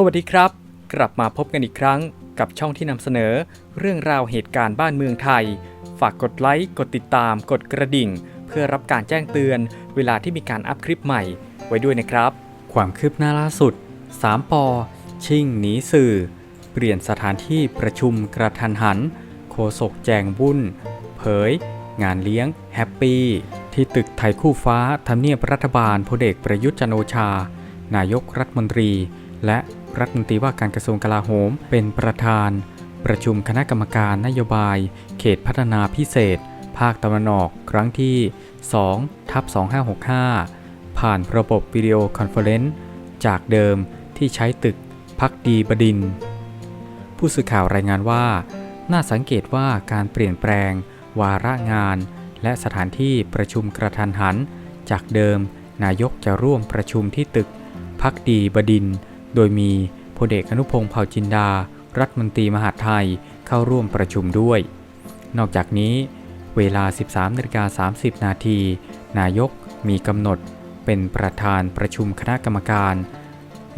สวัสดีครับ กลับมาพบกันอีกครั้งกับช่องที่นำเสนอ เรื่องราวเหตุการณ์บ้านเมืองไทย ฝากกดไลค์กดติดตาม กดกระดิ่ง เพื่อรับการแจ้งเตือน เวลาที่มีการอัพคลิปใหม่ ไว้ด้วยนะครับ ความคืบหน้าล่าสุด 3ปอชิ่งหนีสื่อ เปลี่ยนสถานที่ประชุมกระทันหัน โคศกแจงบุ่น เผย งานเลี้ยงแฮปปี้ที่ตึกไทยคู่ฟ้าทำเนียบรัฐบาลพลเอกประยุทธ์จันโอชา นายกรัฐมนตรี และรัฐมนตรีว่าการกระทรวงกลาโหม เป็นประธาน ประชุมคณะกรรมการนโยบาย เขตพัฒนาพิเศษ ภาคตะวันออกครั้งที่2ทับ2565 ผ่านระบบวิดีโอคอนเฟอเรนซ์จากเดิมที่ใช้ตึกพักดีบดิน ผู้สื่อข่าวรายงานว่า น่าสังเกตว่าการเปลี่ยนแปลง วาระงาน และสถานที่ประชุมกระทันหัน จากเดิม นายกจะร่วมประชุมที่ตึกพักดีบดินท โดยมีพลเอกอนุพงศ์เผ่าจินดา รัฐมนตรีมหาดไทยเข้าร่วมประชุมด้วย นอกจากนี้ เวลา 13นาฬิกา30 นาที นายกมีกำหนดเป็นประธานประชุมคณะกรรมการ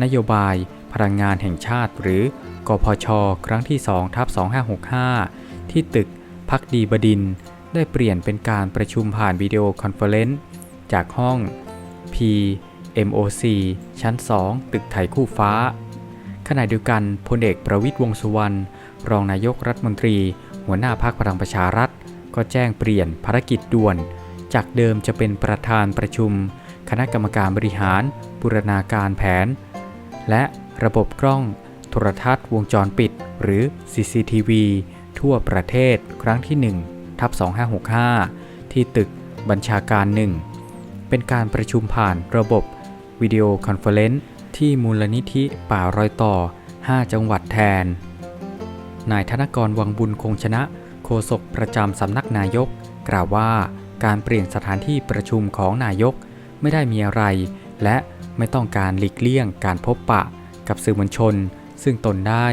นโยบายพลังงานแห่งชาติ หรือกพช ครั้งที่2ทับ2565 ที่ตึกพักดีบดิน ได้เปลี่ยนเป็นการประชุมผ่านวิดีโอคอนเฟอเรนซ์จากห้อง P MOC ชั้น 2 ตึกไทยคู่ฟ้า ขณะเดียวกันพลเอกประวิตยวงสุวรรณรองนายกรัฐมนตรี หัวหน้าพรรคพลังประชารัฐ ก็แจ้งเปลี่ยนภารกิจด่วน จากเดิมจะเป็นประธานประชุม คณะกรรมการบริหาร บูรณาการแผน และระบบกล้องโทรทัศน์วงจรปิด หรือ CCTV ทั่วประเทศครั้งที่ 1 ทับ 2565 ที่ตึกบัญชาการ 1 เป็นการประชุมผ่านระบบ วิดีโอคอนเฟอเรนซ์ที่มูลนิธิป่ารอยต่อ 5 จังหวัดแทน นายธนกรวังบุญคงชนะโฆษกประจำสำนักนายก กล่าวว่าการเปลี่ยนสถานที่ประชุมของนายกไม่ได้มีอะไร และไม่ต้องการหลีกเลี่ยงการพบปะกับสื่อมวลชน ซึ่งตนได้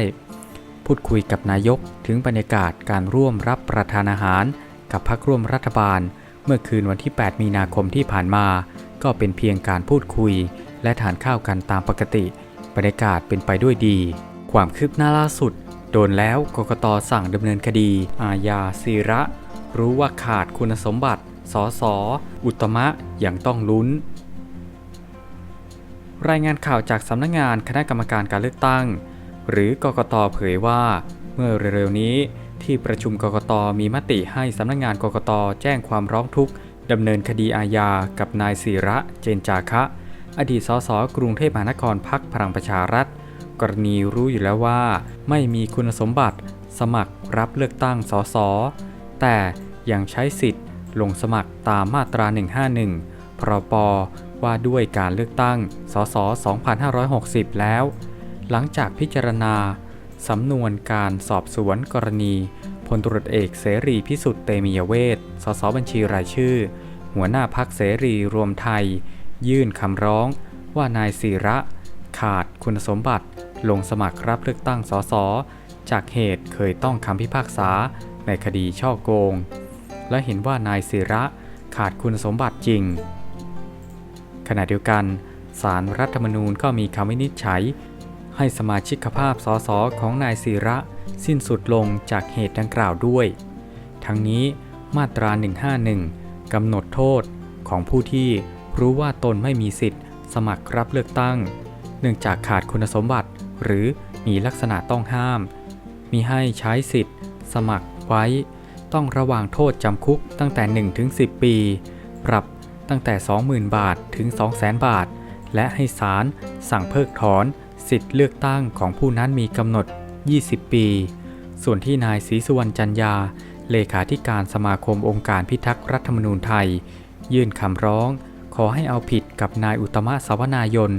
พูดคุยกับนายกถึงบรรยากาศการร่วมรับประทานอาหาร กับพรรคร่วมรัฐบาล เมื่อคืนวันที่ 8 มีนาคมที่ผ่านมา ก็เป็นเพียงการพูดคุย และทานข้าวกันตามปกติบรรยากาศเป็นไปด้วยดี ความคืบหน้าล่าสุด โดนแล้วกกตสั่งดำเนินคดี อาญาศิระ รู้ว่าขาดคุณสมบัติสอสอุตมะยังต้องลุ้น รายงานข่าวจากสำนักงงานคณะกรรมการการเลือกตั้ง หรือกกตเผยว่า เมื่อเร็วๆนี้ที่ประชุมกกตมีมติให้สำนักงงานกกตแจ้งความร้องทุกข์ ดำเนินคดีอาญากับนายศิระเจนจาคะ อดีตสสกรุงเทพมหานครพักพลังประชารัฐ กรณีรู้อยู่แล้วว่า ไม่มีคุณสมบัติ สมัครรับเลือกตั้งสสแต่ยังใช้สิทธิ์ ลงสมัครตามมาตรา 151 พรปว่าด้วยการเลือกตั้ง สส 2560 แล้ว หลังจากพิจารณาสำนวนการสอบสวนกรณี พลตรวจเอกเสรีพิสุทธิ์เตมียเวทสสบัญชีรายชื่อ หัวหน้าพักเสรีรวมไทย ยื่นคำร้อง ว่านายศิระ ขาดคุณสมบัติ ลงสมัครรับเลือกตั้งสสจากเหตุเคยต้องคำพิพากษาในคดีช่อโกง และเห็นว่านายศิระขาดคุณสมบัติจริง ขณะเดียวกันสารรัฐธรรมนูญก็มีคำวินิจฉัย ให้สมาชิกภาพสสของนายศิระสิ้นสุดลงจากเหตุดังกล่าวด้วย ทั้งนี้มาตรา 151 กำหนดโทษของผู้ที่รู้ว่าตนไม่มีสิทธิ์ สมัครรับเลือกตั้ง เนื่องจากขาดคุณสมบัติ หรือมีลักษณะต้องห้าม มีให้ใช้สิทธิ์ สมัครไว้ ต้องระวางโทษจำคุกตั้งแต่ 1-10 ปี ปรับตั้งแต่ 20,000 บาทถึง 200,000 บาท และให้ศาลสั่งเพิกถอน สิทธิ์เลือกตั้งของผู้นั้นมีกำหนด 20 ปี ส่วนที่นายศรีสุวรรณจันยา เลขาธิการสมาคมองค์การพิทักษ์รัฐธรรมนูญไทย ยื่นคำร้อง ขอให้เอาผิดกับนายอุตมะสวนายน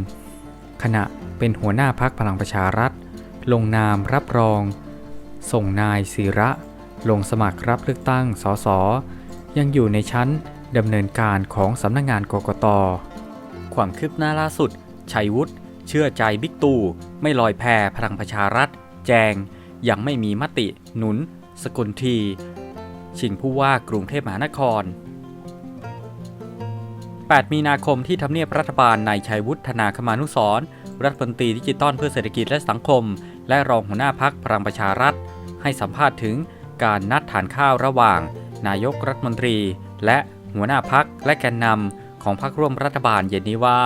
ขณะเป็นหัวหน้าพักพลังประชารัฐ ลงนามรับรอง ส่งนายศิระ ลงสมัครรับเลือกตั้งสสยังอยู่ในชั้นดำเนินการของสำนักงงานกกต ความคืบหน้าล่าสุดชัยวุฒิ เชื่อใจบิ๊กตู่ไม่ลอยแพพลังประชารัฐ แจง ยังไม่มีมติ หนุน สกลที ชิงผู้ว่ากรุงเทพมหานคร 8 มีนาคมที่ทำเนียบรัฐบาลนายชัยวุฒนาคมานุสรรัฐมนตรีดิจิทัลเพื่อเศรษฐกิจและสังคม และรองหัวหน้าพักพลังประชารัฐ ให้สัมภาษณ์ถึงการนัดทานข้าวระหว่าง นายกรัฐมนตรี และหัวหน้าพักและแกนนำของพรรคร่วมรัฐบาลเย็นนี้ว่า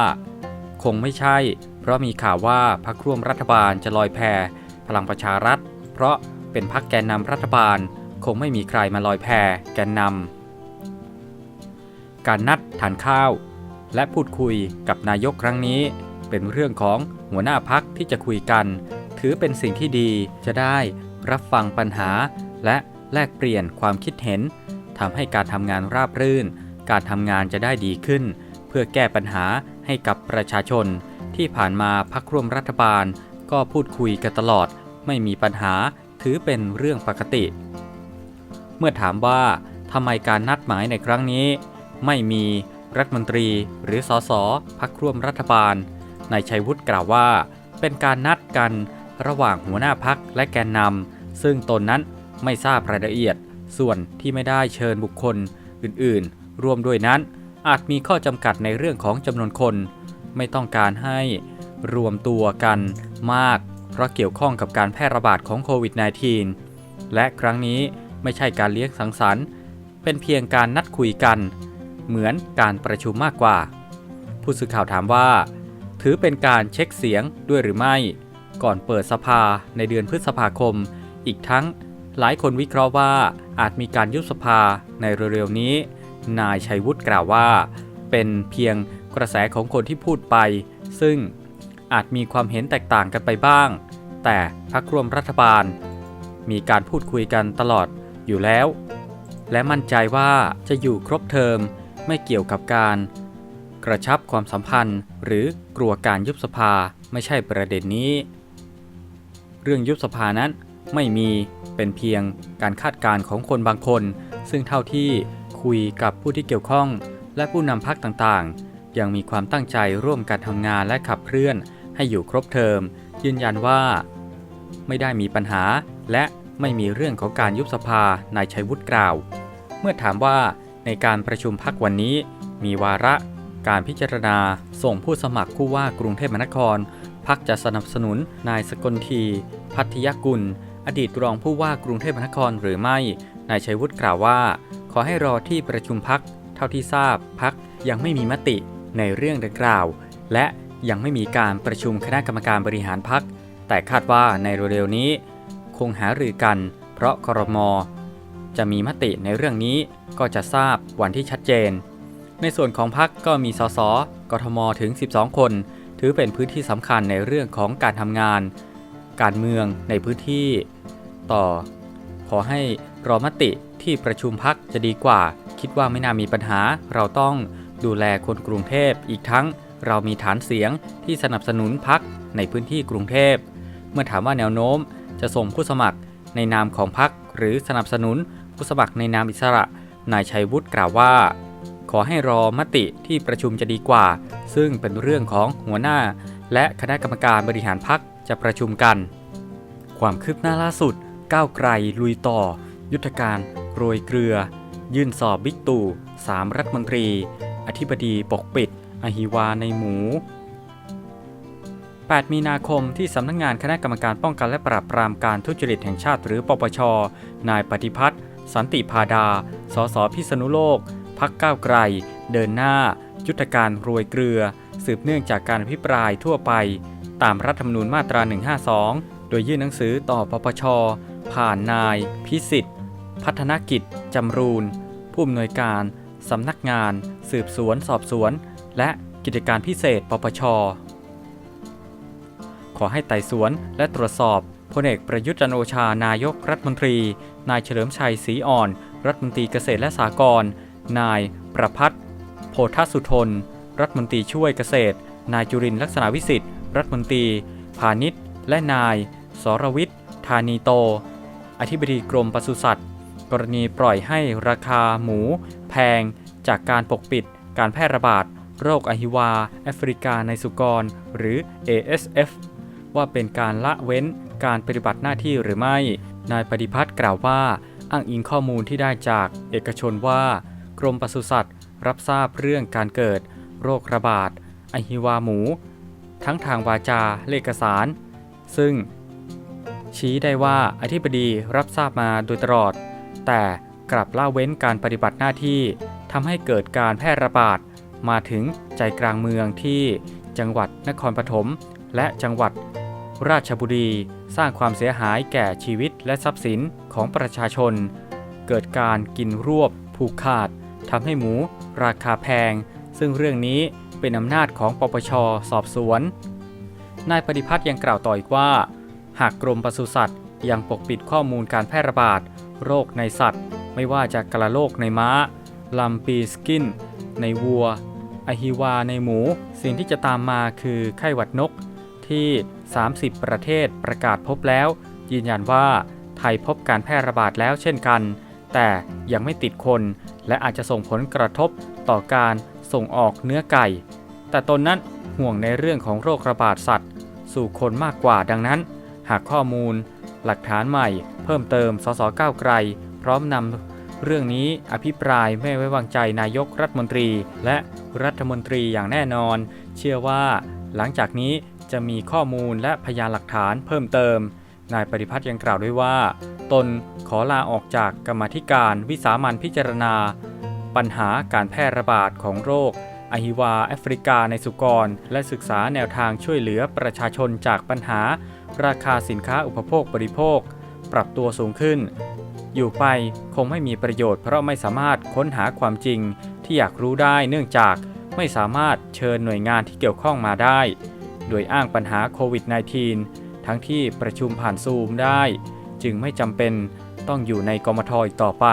คงไม่ใช่ เพราะมีข่าวว่าพรรคร่วมรัฐบาลจะลอยแพพลังประชารัฐ เพราะเป็นพรรคแกนนำรัฐบาล คงไม่มีใครมาลอยแพแกนนำการนัดทานข้าว และพูดคุยกับนายกครั้งนี้ เป็นเรื่องของหัวหน้าพักที่จะคุยกัน ถือเป็นสิ่งที่ดีจะได้รับฟังปัญหา และแลกเปลี่ยนความคิดเห็นทำให้การทำงานราบรื่น การทำงานจะได้ดีขึ้น เพื่อแก้ปัญหาให้กับประชาชน ที่ผ่านมาพักร่วมรัฐบาลก็พูดคุยกันตลอด ไม่มีปัญหาถือเป็นเรื่องปกติ เมื่อถามว่าทำไมการนัดหมายในครั้งนี้ ไม่มีรัฐมนตรีหรือสสพักร่วมรัฐบาลนายชัยวุฒิกล่าวว่า เป็นการนัดกันระหว่างหัวหน้าพักและแกนนำซึ่งตนนั้นไม่ทราบรายละเอียด ส่วนที่ไม่ได้เชิญบุคคลอื่นๆรวมด้วยนั้น อาจมีข้อจำกัดในเรื่องของจำนวนคน ไม่ต้องการให้รวมตัวกันมาก เพราะเกี่ยวข้องกับการแพร่ระบาดของโควิด -19 และครั้งนี้ไม่ใช่การเลี้ยงสังสรรค์ เป็นเพียงการนัดคุยกัน เหมือนการประชุมมากกว่า ผู้สื่อข่าวถามว่า ถือเป็นการเช็คเสียงด้วยหรือไม่ ก่อนเปิดสภาในเดือนพฤษภาคม อีกทั้งหลายคนวิเคราะห์ว่าอาจมีการยุบสภาในเร็วๆนี้ นายชัยวุฒิกล่าวว่า เป็นเพียงกระแสของคนที่พูดไป ซึ่งอาจมีความเห็นแตกต่างกันไปบ้าง แต่พรรคร่วมรัฐบาล มีการพูดคุยกันตลอดอยู่แล้ว และมั่นใจว่าจะอยู่ครบเทอมไม่เกี่ยวกับการ กระชับความสัมพันธ์ หรือกลัวการยุบสภาไม่ใช่ประเด็นนี้ เรื่องยุบสภานั้นไม่มีเป็นเพียงการคาดการณ์ของคนบางคน ซึ่งเท่าที่คุยกับผู้ที่เกี่ยวข้อง และผู้นำพักต่างๆ ยังมีความตั้งใจร่วมกันทำงานและขับเคลื่อนให้อยู่ครบเทอม ยืนยันว่า ไม่ได้มีปัญหา และไม่มีเรื่องของการยุบสภานายชัยวุฒิกล่าว เมื่อถามว่าในการประชุมพักวันนี้ มีวาระการพิจารณาส่งผู้สมัครผู้ว่ากรุงเทพมหานคร พักจะสนับสนุนนายสกลที พัทยกุล อดีตรองผู้ว่ากรุงเทพมหานครหรือไม่ นายชัยวุฒิกล่าวว่า ขอให้รอที่ประชุมพัก ท่าที่ทราบพักยังไม่มีมติในเรื่องดังกล่าว และยังไม่มีการประชุมคณะกรรมการบริหารพัก แต่คาดว่าในเร็วๆนี้ คงหารือกัน เพราะครม จะมีมติในเรื่องนี้ก็จะทราบวันที่ชัดเจน ในส่วนของพักก็มีสสกทมถึง 12 คน ถือเป็นพื้นที่สำคัญในเรื่องของการทำงาน การเมืองในพื้นที่ ต่อ ขอให้รอมติที่ประชุมพักจะดีกว่า คิดว่าไม่น่ามีปัญหา เราต้องดูแลคนกรุงเทพอีกทั้ง เรามีฐานเสียงที่สนับสนุนพักในพื้นที่กรุงเทพ เมื่อถามว่าแนวโน้มจะส่งผู้สมัครในนามของพักหรือสนับสนุนผู้สมัครในนามอิสระ นายชัยวุฒิกล่าวว่า ขอให้รอมติที่ประชุมจะดีกว่า ซึ่งเป็นเรื่องของหัวหน้า และคณะกรรมการบริหารพักจะประชุมกัน ความคืบหน้าล่าสุดก้าวไกลลุยต่อ ยุทธการโรยเกลือ ยื่นสอบบิ๊กตู่สามรัฐมนตรี อธิบดีปกปิด อหิวาในหมู 8 มีนาคมที่สำนักงงานคณะกรรมการป้องกันและปราบปรามการทุจริตแห่งชาติหรือปปช นายปฏิพัฒน์สันติพาดา สสพิษณุโลก พักก้าวไกล เดินหน้า ยุทธการโรยเกลือ สืบเนื่องจากการอภิปรายทั่วไป ตามรัฐธรรมนูญมาตรา 152 โดยยื่นหนังสือต่อปปช ผ่านนาย พิสิทธิ์ พัฒนกิจ จำรูน ผู้อำนวยการสำนักงาน สืบสวนสอบสวน และกิจการพิเศษ ปปช ขอให้ไต่สวนและตรวจสอบพลเอกประยุทธ์จันโอชานายกรัฐมนตรี นายเฉลิมชัยศรีอ่อน รัฐมนตรีเกษตรและสหกรณ์นายประพัฒน์โพธสุทน รัฐมนตรีช่วยเกษตร นายจุรินทร์ลักษณะวิสิทธิ์ รัฐมนตรี พาณิชย์ และนาย สรวิทย์ ธานีโต อธิบดีกรมปศุสัตว์ กรณีปล่อยให้ราคาหมู แพง จากการปกปิด การแพร่ระบาด โรคอหิวา แอฟริกาในสุกร หรือ ASF ว่าเป็นการละเว้นการปฏิบัติหน้าที่หรือไม่ นายปฏิพัฒน์กล่าวว่า อ้างอิงข้อมูลที่ได้จากเอกชนว่า กรมปศุสัตว์ รับทราบเรื่องการเกิด โรคระบาดอหิวาหมู ทั้งทางวาจาและเอกสาร ซึ่งชี้ได้ว่าอธิบดีรับทราบมาโดยตลอด แต่กลับละเว้นการปฏิบัติหน้าที่ทำให้เกิดการแพร่ระบาด มาถึงใจกลางเมืองที่จังหวัดนครปฐมและจังหวัดราชบุรีสร้างความเสียหายแก่ชีวิตและทรัพย์สินของประชาชน เกิดการกินรวบ ผูกขาดทำให้หมูราคาแพง ซึ่งเรื่องนี้เป็นอำนาจของปปชสอบสวน นายปฏิพัฒน์ยังกล่าวต่ออีกว่า หากกรมปศุสัตว์ยังปกปิดข้อมูลการแพร่ระบาด โรคในสัตว์ ไม่ว่าจะกระโรคในม้าลัมปีสกิน ในวัวอหิวาในหมู สิ่งที่จะตามมาคือไข้หวัดนกที่ 30 ประเทศประกาศพบแล้ว ยืนยันว่าไทยพบการแพร่ระบาดแล้วเช่นกัน แต่ยังไม่ติดคน และอาจจะส่งผลกระทบต่อการส่งออกเนื้อไก่ แต่ตนนั้นห่วงในเรื่องของโรคระบาดสัตว์ สู่คนมากกว่าดังนั้น หากข้อมูล หลักฐานใหม่ เพิ่มเติม สสก้าวไกล พร้อมนำเรื่องนี้อภิปรายไม่ไว้วางใจนายกรัฐมนตรี และรัฐมนตรีอย่างแน่นอน เชื่อว่าหลังจากนี้จะมีข้อมูลและพยานหลักฐานเพิ่มเติม นายปฏิพัฒน์ยังกล่าวด้วยว่า ตนขอลาออกจากกรรมธิการวิสามันพิจารณา ปัญหาการแพร่ระบาดของโรค อหิวาแอฟริกาในสุกร และศึกษาแนวทางช่วยเหลือประชาชนจากปัญหา ราคาสินค้าอุปโภคบริโภค ปรับตัวสูงขึ้น อยู่ไปคงไม่มีประโยชน์เพราะไม่สามารถค้นหาความจริง ที่อยากรู้ได้เนื่องจากไม่สามารถเชิญหน่วยงานที่เกี่ยวข้องมาได้ โดยอ้างปัญหาโควิด -19 ทั้งที่ประชุมผ่านซูมได้ จึงไม่จำเป็นต้องอยู่ในกมทอีกต่อไป